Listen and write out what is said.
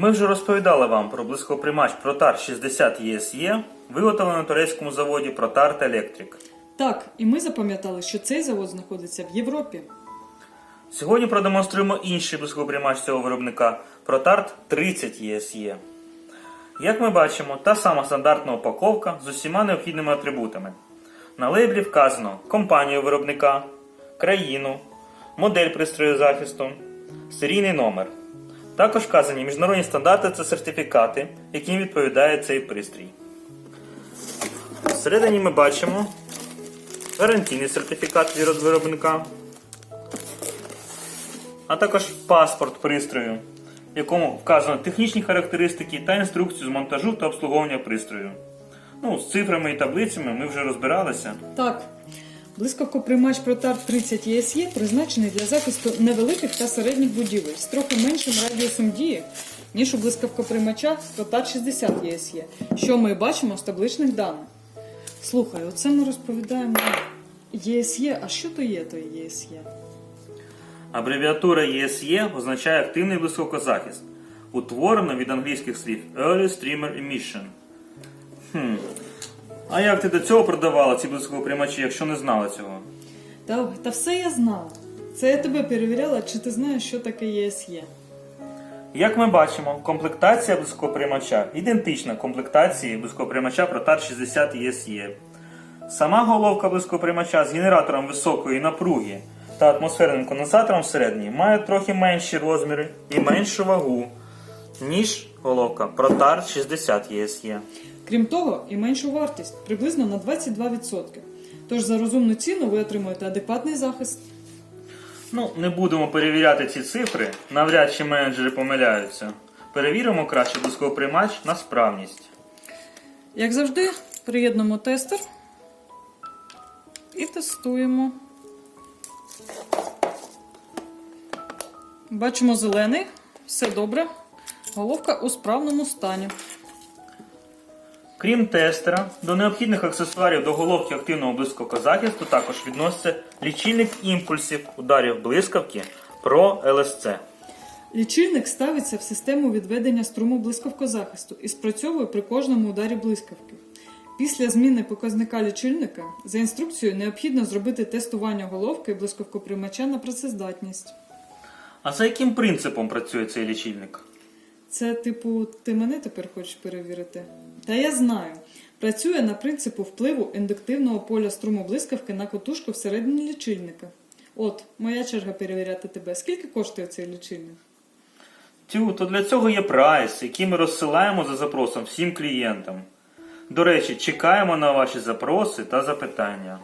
Ми вже розповідали вам про близькоприймач Protar 60 ESE, виготовлений на турецькому заводі Protart Electric. Так, і ми запам'ятали, що цей завод знаходиться в Європі. Сьогодні продемонструємо інший близькоприймач цього виробника Protart 30 ESE. Як ми бачимо, та сама стандартна упаковка з усіма необхідними атрибутами. На лейблі вказано компанію виробника, країну, модель пристрою захисту, серійний номер. Також вказані міжнародні стандарти та сертифікати, яким відповідає цей пристрій. Всередині ми бачимо гарантійний сертифікат від виробника, а також паспорт пристрою, в якому вказано технічні характеристики та інструкцію з монтажу та обслуговування пристрою. Ну, з цифрами і таблицями ми вже розбиралися. Так, блискавкоприймач Protar 30 ESE призначений для захисту невеликих та середніх будівель з трохи меншим радіусом дії, ніж у блискавкоприймача Protar 60 ESE, що ми бачимо з табличних даних. Слухай, оце ми розповідаємо ESE, а що то є той ESE? Абревіатура ESE означає активний блискавкозахист, утворено від англійських слів Early Streamer Emission. Хм. А як ти до цього продавала ці блискавкоприймачі, якщо не знала цього? Та, та все я знала. Це я тебе перевіряла, чи ти знаєш, що таке ESE. Як ми бачимо, комплектація блископриймача ідентична комплектації блископриймача Protar 60 ESE. Сама головка блископриймача з генератором високої напруги та атмосферним конденсатором всередині має трохи менші розміри і меншу вагу, ніж головка Protar 60 ESE. Крім того, і меншу вартість приблизно на 22%. Тож за розумну ціну ви отримуєте адекватний захист. Ну, не будемо перевіряти ці цифри, навряд чи менеджери помиляються. Перевіримо краще блископриймач на справність. Як завжди, приєднуємо тестер і тестуємо. Бачимо зелений, все добре. Головка у справному стані. Крім тестера, до необхідних аксесуарів до головки активного блискавкозахисту також відноситься лічильник імпульсів ударів блискавки Pro LSC. Лічильник ставиться в систему відведення струму блискавкозахисту і спрацьовує при кожному ударі блискавки. Після зміни показника лічильника за інструкцією необхідно зробити тестування головки блискавкоприймача на працездатність. А за яким принципом працює цей лічильник? Це, типу, ти мене тепер хочеш перевірити? Та я знаю. Працює на принципу впливу індуктивного поля струму блискавки на котушку всередині лічильника. От, моя черга перевіряти тебе. Скільки коштує цей лічильник? Тю, то для цього є прайс, який ми розсилаємо за запросом всім клієнтам. До речі, чекаємо на ваші запроси та запитання.